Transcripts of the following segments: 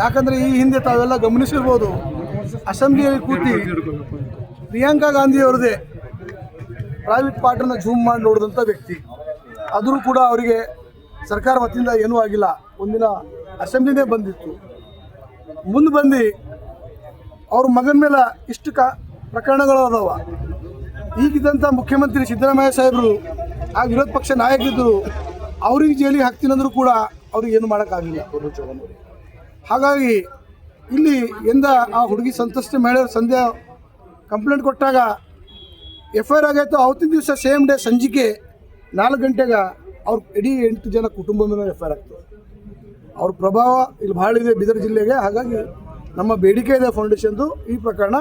ಯಾಕಂದರೆ ಈ ಹಿಂದೆ ತಾವೆಲ್ಲ ಗಮನಿಸಿರ್ಬೋದು. ಅಸೆಂಬ್ಲಿಯಲ್ಲಿ ಕೂತಿ ಪ್ರಿಯಾಂಕಾ ಗಾಂಧಿ ಅವರದೇ ಪ್ರೈವೇಟ್ ಪಾರ್ಟನ್ನ ಜೂಮ್ ಮಾಡಿ ನೋಡಿದಂಥ ವ್ಯಕ್ತಿ. ಆದರೂ ಕೂಡ ಅವರಿಗೆ ಸರ್ಕಾರ ವತಿಯಿಂದ ಏನೂ ಆಗಿಲ್ಲ. ಒಂದಿನ ಅಸೆಂಬ್ಲಿನೇ ಬಂದಿತ್ತು. ಮುಂದೆ ಬಂದು ಅವ್ರ ಮಗನ ಮೇಲೆ ಇಷ್ಟು ಕ ಪ್ರಕರಣಗಳು ಅದಾವ. ಈಗಿದ್ದಂಥ ಮುಖ್ಯಮಂತ್ರಿ ಸಿದ್ದರಾಮಯ್ಯ ಸಾಹೇಬರು ಆ ವಿರೋಧ ಪಕ್ಷ ನಾಯಕರಿದ್ದರು ಅವ್ರಿಗೆ ಜೈಲಿಗೆ ಹಾಕ್ತೀನಂದ್ರೂ ಕೂಡ ಅವ್ರಿಗೆ ಏನು ಮಾಡೋಕ್ಕಾಗಲಿಲ್ಲ ಹಾಗಾಗಿ ಇಲ್ಲಿ ಎಂದ ಆ ಹುಡುಗಿ ಸಂತಸ್ತ ಮಹಿಳೆಯರು ಸಂಧ್ಯಾ ಕಂಪ್ಲೇಂಟ್ ಕೊಟ್ಟಾಗ ಎಫ್ ಐ ಆರ್ ಆಗೈತು ಅವತ್ತಿನ ದಿವಸ ಸೇಮ್ ಡೇ ಸಂಜಿಕೆ ನಾಲ್ಕು ಗಂಟೆಗೆ ಅವ್ರ ಇಡೀ ಎಂಟು ಜನ ಕುಟುಂಬ ಮೇಲೆ ಎಫ್ ಐ ಆರ್ ಆಗ್ತದೆ. ಅವ್ರ ಪ್ರಭಾವ ಇಲ್ಲಿ ಭಾಳ ಇದೆ ಬೀದರ್ ಜಿಲ್ಲೆಗೆ. ಹಾಗಾಗಿ ನಮ್ಮ ಬೇಡಿಕೆ ಇದೆ ಫೌಂಡೇಶನ್ದು. ಈ ಪ್ರಕರಣ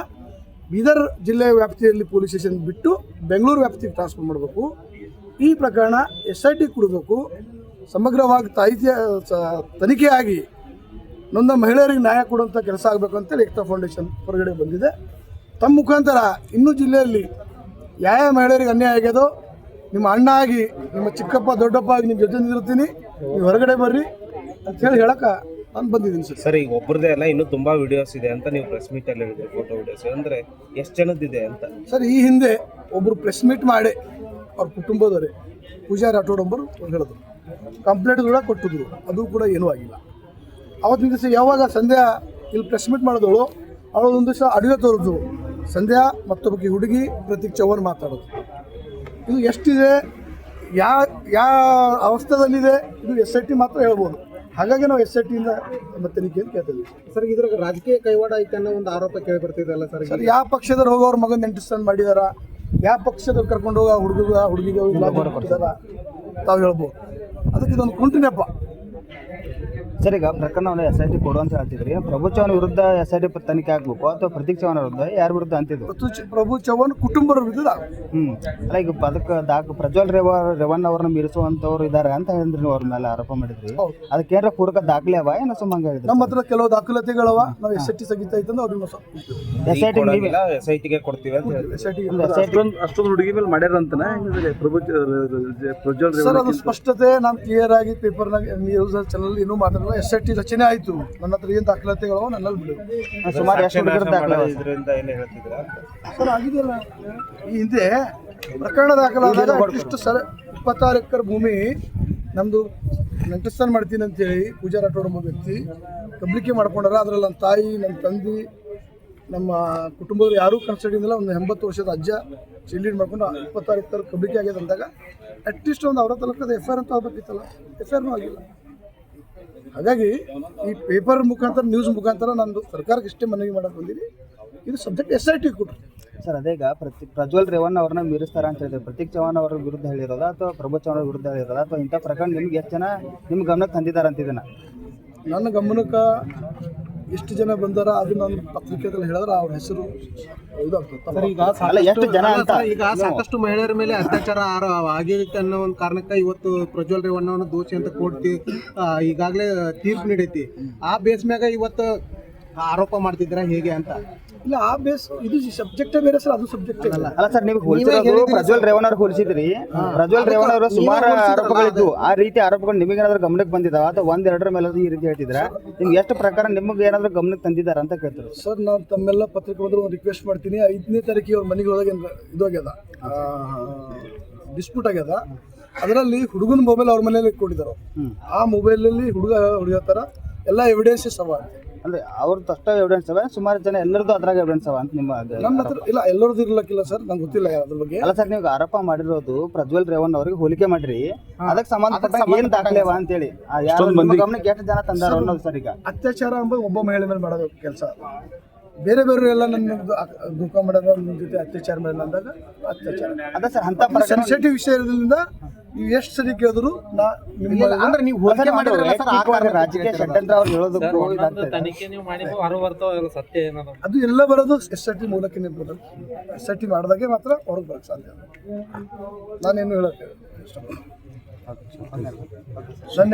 ಬೀದರ್ ಜಿಲ್ಲೆಯ ವ್ಯಾಪ್ತಿಯಲ್ಲಿ ಪೊಲೀಸ್ ಸ್ಟೇಷನ್ ಬಿಟ್ಟು ಬೆಂಗಳೂರು ವ್ಯಾಪ್ತಿಗೆ ಟ್ರಾನ್ಸ್ಫರ್ ಮಾಡಬೇಕು. ಈ ಪ್ರಕರಣ ಎಸ್ ಐ ಟಿ ಕೊಡಬೇಕು. ಸಮಗ್ರವಾಗಿ ತಾಯಿತ್ಯ ತನಿಖೆಯಾಗಿ ನೊಂದ ಮಹಿಳೆಯರಿಗೆ ನ್ಯಾಯ ಕೊಡುವಂಥ ಕೆಲಸ ಆಗಬೇಕು ಅಂತೇಳಿ ಏಕ್ತಾ ಫೌಂಡೇಶನ್ ಹೊರಗಡೆ ಬಂದಿದೆ. ತಮ್ಮ ಮುಖಾಂತರ ಇನ್ನೂ ಜಿಲ್ಲೆಯಲ್ಲಿ ಯಾವ ಯಾವ ಮಹಿಳೆಯರಿಗೆ ಅನ್ಯಾಯ ಆಗ್ಯದೋ ನಿಮ್ಮ ಅಣ್ಣ ಆಗಿ ನಿಮ್ಮ ಚಿಕ್ಕಪ್ಪ ದೊಡ್ಡಪ್ಪ ಆಗಿ ನಿಮ್ಮ ಜೊತೆ ನಿಂತಿರ್ತೀನಿ ನೀವು ಹೊರಗಡೆ ಬರ್ರಿ ಅಂತೇಳಿ ಹೇಳಕ್ಕೆ ನಾನು ಬಂದಿದ್ದೀನಿ ಸರ್. ಸರ್ ಈಗ ಒಬ್ಬರದೇ ಅಲ್ಲ ಇನ್ನೂ ತುಂಬ ವಿಡಿಯೋಸ್ ಇದೆ ಅಂತ ನೀವು ಪ್ರೆಸ್ ಮೀಟಲ್ಲಿ ಅಲ್ಲಿ ಹೇಳಿದ್ರಿ ಫೋಟೋ ವಿಡಿಯೋಸ್ ಅಂದರೆ ಎಷ್ಟು ಜನದಿದೆ ಅಂತ? ಸರ್ ಈ ಹಿಂದೆ ಒಬ್ಬರು ಪ್ರೆಸ್ ಮೀಟ್ ಮಾಡಿ ಅವ್ರ ಕುಟುಂಬದವರೇ ಪೂಜಾ ರಾಠೋಡ್ ಒಬ್ಬರು ಹೇಳಿದ್ರು. ಕಂಪ್ಲೇಂಟ್ ಕೂಡ ಕೊಟ್ಟಿದ್ರು. ಅದು ಕೂಡ ಏನೂ ಆಗಿಲ್ಲ. ಅವತ್ತಿನ ದಿವಸ ಯಾವಾಗ ಸಂಧ್ಯಾ ಇಲ್ಲಿ ಪ್ರೆಸ್ ಮೀಟ್ ಮಾಡಿದವಳು ಅವಳು ಒಂದು ದಿವಸ ಅಡುಗೆ ತೋರಿದ್ರು. ಸಂಧ್ಯಾ ಮತ್ತೊಬ್ಬಕ್ಕೆ ಹುಡುಗಿ ಪ್ರತೀಕ್ ಚೌಹಾಣ್ ಮಾತಾಡೋದು. ಇದು ಎಷ್ಟಿದೆ? ಯಾ ಯಾವ ಅವಸ್ಥೆದಲ್ಲಿದೆ? ಇದು ಎಸ್ ಐ ಟಿ ಮಾತ್ರ ಹೇಳ್ಬೋದು. ಹಾಗಾಗಿ ನಾವು ಎಸ್ ಐ ಟಿಯಿಂದ ಮತ್ತೆ ನಮ್ಮ ಅಂತ ಕೇಳ್ತೀವಿ ಸರ್ ಇದ್ರಾಗ ರಾಜಕೀಯ ಕೈವಾಡ ಐತೆ ಅನ್ನೋ ಒಂದು ಆರೋಪ ಕೇಳಿ ಬರ್ತಿದಲ್ಲ ಸರ್ ಸರ್ ಯಾವ ಪಕ್ಷದವ್ರು ಹೋಗೋರು ಅವ್ರ ಮಗನ ನೆಂಟಿಸ್ತಾನೆ ಮಾಡಿದಾರ? ಯಾವ ಪಕ್ಷದವ್ರು ಕರ್ಕೊಂಡು ಹೋಗೋ ಹುಡುಗ ಹುಡುಗಿಗೆ ತಾವು ಹೇಳ್ಬೋದು. ಅದಕ್ಕೆ ಇದೊಂದು ಕುಂಟಿನಪ್ಪ ನೆಪ. ಸರ್ ಈಗ ಪ್ರಕರಣವನ್ನು ಎಸ್ ಐ ಟಿ ಕೊಡು ಅಂತ ಹೇಳ್ತಿದ್ರಿ. ಪ್ರಭು ಚೌಹಾಣ್ ವಿರುದ್ಧ ಎಸ್ ಐ ಟಿ ತನಿಖೆ ಆಗ್ಬೇಕು ಅಥವಾ ಪ್ರತೀಕ್ ಚೌಹಾಣ್ ವಿರುದ್ಧ? ಯಾರ ವಿರುದ್ಧ ಅಂತಿದ್ರು ಪ್ರತು ಪ್ರಭು ಚವ್ಹಾಣ್ ಕುಟುಂಬದ ವಿರುದ್ಧ. ಹ್ಮ್. ಅಲ್ಲ ಈಗ ಅದಕ್ಕೆ ದಾಖ ಪ್ರಜ್ವಲ್ ರೇವ ರೇವಣ್ಣ ಅವ್ರನ್ನ ಮೀರಿಸುವಂತವ್ರು ಇದಾರೆ ಅಂತ ಹೇಳಿದ್ರಿ ನೀವು ಅವ್ರ ಮೇಲೆ ಆರೋಪ ಮಾಡಿದ್ರಿ. ಅದಕ್ಕೆ ಏನಾರ ಪೂರಕ ದಾಖಲೆ ಅವ? ಏನೋ ಸುಮ್ಮ ಹೇಳಿದ್ರು ನಮ್ಮ ಹತ್ರ ಕೆಲವು ದಾಖಲಾತಿಗಳವ. ನಾವು ಎಸ್ ಐ ಟಿ ಸಗಿತಾ ಇತ್ತಂದ್ರೆ ಅವ್ರನ್ನ S I T S I ಟಿಗೆ ಕೊಡ್ತೀವಿ ಅಂತ ಎಸ್ ಐ ಟಿ ಅಷ್ಟೊಂದು ಹುಡುಗಿ ಮೇಲೆ ಮಾಡ್ಯಾರಂತನ ಪ್ರಭು ಪ್ರಜ್ವಲ್ ಸರ್ ಅದು ಸ್ಪಷ್ಟತೆ ನಾನು ಕ್ಲಿಯರ್ ಆಗಿ ಪೇಪರ್ನಾಗ ನ್ಯೂಸ್ ಚಾನಲ್ ಇನ್ನೂ ಮಾತಾಡಲ್ಲ. ಎಸ್ ಐ ಟಿ ರಚನೆ ಆಯಿತು. ನನ್ನ ಹತ್ರ ಏನು ದಾಖಲಾತಿಗಳು ನನ್ನಲ್ಲಿ ಬಿಡು. ಸುಮಾರು ಎಷ್ಟು ಹುಡುಗರ ದಾಖಲೆ ಇದರಿಂದ ಏನು ಹೇಳ್ತಿದ್ರ ಸರ್ ಆಗಿದೆಯಲ್ಲ. ಈ ಹಿಂದೆ ಪ್ರಕರಣ ದಾಖಲಾದಾಗ ಅಟ್ಲೀಸ್ಟ್ ಸರ್ ಇಪ್ಪತ್ತಾರು ಎಕರೆ ಭೂಮಿ ನಮ್ಮದು ನೆಂಟಸ್ಥಾನ ಮಾಡ್ತೀನಿ ಅಂತೇಳಿ ಪೂಜಾ ರಾಠೋಡ್ ಒಬ್ಬ ವ್ಯಕ್ತಿ ಕಬ್ಲಿಕೆ ಮಾಡ್ಕೊಂಡಾರ. ಅದರಲ್ಲಿ ನನ್ನ ತಾಯಿ ನನ್ನ ತಂದೆ ನಮ್ಮ ಕುಟುಂಬದವ್ರು ಯಾರೂ ಕನ್ಸಿಡಿಂಗಿಲ್ಲ ಒಂದು ಎಂಬತ್ತು ವರ್ಷದ ಅಜ್ಜ ಚಿಲ್ಲೀಡ್ ಮಾಡ್ಕೊಂಡು ಇಪ್ಪತ್ತಾರು ಎಕರೆ ಕಬ್ಲಿಕೆ ಆಗ್ಯದ ಅಂದಾಗ ಅಟ್ಲೀಸ್ಟ್ ಒಂದು ಅವರ ತಲಕದ ಎಫ್ ಐ ಆರ್ ಅಂತ ಆಗ್ಬೇಕಿತ್ತಲ್ಲ. ಎಫ್ ಐ ಆರ್ನೂ ಆಗಿಲ್ಲ. ಹಾಗಾಗಿ ಈ ಪೇಪರ್ ಮುಖಾಂತರ ನ್ಯೂಸ್ ಮುಖಾಂತರ ನಾನು ಸರ್ಕಾರಕ್ಕೆ ಇಷ್ಟೇ ಮನವಿ ಮಾಡಕ್ಕೆ ಬಂದಿರಿ. ಇದು ಸಬ್ಜೆಕ್ಟ್ ಎಸ್ ಐ ಟಿ ಕೊಟ್ಟರು ಸರ್ ಅದೇ ಈಗ ಪ್ರತಿ ಪ್ರಜ್ವಲ್ ರೇವಣ್ಣ ಅವ್ರನ್ನ ಮೀರಿಸ್ತಾರ ಅಂತ ಹೇಳಿದ್ರೆ. ಪ್ರತೀಕ್ ಚೌಹಾಣ್ ಅವ್ರ ವಿರುದ್ಧ ಹೇಳಿರೋದ ಅಥವಾ ಪ್ರಭು ಚೌಹಾಣ್ ಅವ್ರ ವಿರುದ್ಧ ಹೇಳಿರೋದ ಅಥವಾ ಇಂಥ ಪ್ರಕರಣ ನಿಮ್ಗೆ ಎಷ್ಟು ಜನ ನಿಮ್ಮ ಗಮನಕ್ಕೆ ತಂದಿದ್ದಾರೆ ಅಂತಿದ್ದಾನ ನನ್ನ ಗಮನಕ್ಕೆ ಎಷ್ಟು ಜನ ಬಂದಾರ ಅದನ್ನ ನಾನು ಪತ್ರಿಕೆದಲ್ಲಿ ಹೇಳಿದ್ರೆ ಅವ್ರ ಹೆಸರು ಇದಾಗ್ತದೆ. ಈಗ ಅಲ್ಲ, ಎಷ್ಟು ಜನ ಅಂತ? ಈಗ ಸಾಕಷ್ಟು ಮಹಿಳೆಯರ ಮೇಲೆ ಅತ್ಯಾಚಾರ ಆಗಿರುತ್ತೆ ಅನ್ನೋ ಒಂದು ಕಾರಣಕ್ಕೆ ಇವತ್ತು ಪ್ರಜ್ವಲ್ ರೇವಣ್ಣವನ್ನು ದೋಷಿ ಅಂತ ಕೊಡ್ತಿ ಈಗಾಗಲೇ ತೀರ್ಪು ನೀಡೈತಿ ಆ ಬೇಸ್ ಮ್ಯಾಗ ಇವತ್ತು ಆರೋಪ ಮಾಡ್ತಿದ್ರ ಹೇಗೆ ಅಂತ? ಇಲ್ಲ ಆ ಬೇಸ್ ಇದು ಸಬ್ಜೆಕ್ಟ್ ಬೇರೆ ಸರ್ ಅದು ಸಬ್ಜೆಕ್ಟ್ ಅಲ್ಲ ಅಲ್ಲ ಸರ್ ನೀವು ಹೋಲಿಸಿರೋದು ಪ್ರಜ್ವಲ್ ರೇವಣ್ಣ ಅವ್ರು ಹೋಲಿಸಿದ್ರಿ. ಪ್ರಜ್ವಲ್ ರೇವಣ್ಣ ಅವರು ಸುಮಾರು ಆರೋಪಗಳಿದ್ದು ಆ ರೀತಿ ಆರೋಪಗಳು ನಿಮಗೆ ಏನಾದ್ರು ಗಮನಕ್ಕೆ ಬಂದಿದಾವ? ಅಥವಾ ಒಂದ್ ಎರಡರ ಮೇಲೆ ಈ ರೀತಿ ಹೇಳ್ತಿದ್ರ ನಿಮ್ಗೆ ಎಷ್ಟು ಪ್ರಕಾರ ನಿಮಗೆ ಏನಾದ್ರು ಗಮನಕ್ಕೆ ತಂದಿದ್ದಾರೆ ಅಂತ ಕೇಳ್ತಾರೆ ಸರ್ ನಾನು ತಮ್ಮೆಲ್ಲ ಪತ್ರಿಕೆ ಬಂದ್ರೆ ಒಂದು ರಿಕ್ವೆಸ್ಟ್ ಮಾಡ್ತೀನಿ. ಐದನೇ ತಾರೀಕಿಗೆ ಅವ್ರ ಮನೆಗೆ ಹೋದಾಗ ಇದಾಗ್ಯದ ಡಿಸ್ಪ್ಯೂಟ್ ಆಗ್ಯದ. ಅದರಲ್ಲಿ ಹುಡುಗನ ಮೊಬೈಲ್ ಅವ್ರ ಮನೇಲಿ ಕೊಟ್ಟಿದ್ದಾರೆ. ಆ ಮೊಬೈಲಲ್ಲಿ ಹುಡುಗ ಹುಡುಗ ತರ ಎಲ್ಲ ಎವಿಡೆನ್ಸಸ್ ಅವ ಅಂದ್ರೆ ಅವ್ರದ್ದು ತಷ್ಟ ಎವಿಡೆನ್ಸ್ ಅವ ಸುಮಾರು ಜನ ಎಲ್ಲರದ್ದು ಅದ್ರಾಗ ಎವಿಡೆನ್ಸ್ ಅವ ಅಂತ ನಿಮ್ಮ ಅದು- ನನ್ನ ಹತ್ರ ಇಲ್ಲ ಎಲ್ಲರದ್ದು ಇರ್ಲಕ್ಕಿಲ್ಲ ಸರ್ ನಂಗೆ ಗೊತ್ತಿಲ್ಲ ಅದ್ರ ಬಗ್ಗೆ. ಅಲ್ಲ ಸರ್ ನೀವು ಆರೋಪ ಮಾಡಿರೋದು ಪ್ರಜ್ವಲ್ ರೇವಣ್ಣ ಅವ್ರಿಗೆ ಹೋಲಿಕೆ ಮಾಡ್ರಿ. ಅದಕ್ಕೆ ಸಂಬಂಧಪಟ್ಟ ಏನ್ ದಾಖಲೆ ಅವ ಅಂತೇಳಿ. ಆ ಯಾರು ನಿಮ್ಮ ಗಮನಕ್ಕೆ ಎಷ್ಟು ಜನ ತಂದಾರ ಅನ್ನೋದು ಸರ್ ಈಗ? ಅತ್ಯಾಚಾರ ಎಂಬ ಒಬ್ಬ ಮಹಿಳೆ ಮೇಲೆ ಮಾಡೋದು ಕೆಲಸ. ಬೇರೆ ಬೇರೆ ಎಲ್ಲ ನನ್ನ ದುಃಖ ಮಾಡೋದು ನನ್ನ ಜೊತೆ ಅತ್ಯಾಚಾರ ಮೇಲೆ ಅಂದಾಗ ಅತ್ಯಾಚಾರ. ಅದ ಸರ್ ಅಂತ ಸೆನ್ಸಿಟಿವ್ ವಿಷಯ ಇರೋದ್ರಿಂದ ನೀವು ಎಷ್ಟು ಸರಿ ಕೇಳಿದ್ರು ನಾ ನಿಮ್ಮ ಅಂದ್ರೆ ನೀವು ಹೋಲಿಕೆ ಅದು ಮಾಡಿದ್ರಲ್ಲ ಸರ್, ಆ ಕಾರಣಕ್ಕೆ ರಾಜಕೀಯ ಷಡ್ಯಂತ್ರ ಅವ್ರು ಹೇಳೋದಕ್ಕೂ ತನಿಖೆ ನೀವು ಮಾಡಿದ್ದು ಹೊರ ಬರ್ತಾವ ಸತ್ಯ ಏನದ? ಅದು ಎಲ್ಲ ಬರೋದು ಎಸ್ ಐ ಟಿ ಮೂಲಕನೇ ಬರೋದು ಎಸ್ ಐ ಟಿ ಮಾಡಿದಾಗೆ ಮಾತ್ರ ಹೊರಗೆ ಬರೋಕ್ಕೆ ಸಾಧ್ಯ ನಾನೇನು ಹೇಳಕ್ಕೆ ಧನ್ಯವಾದ.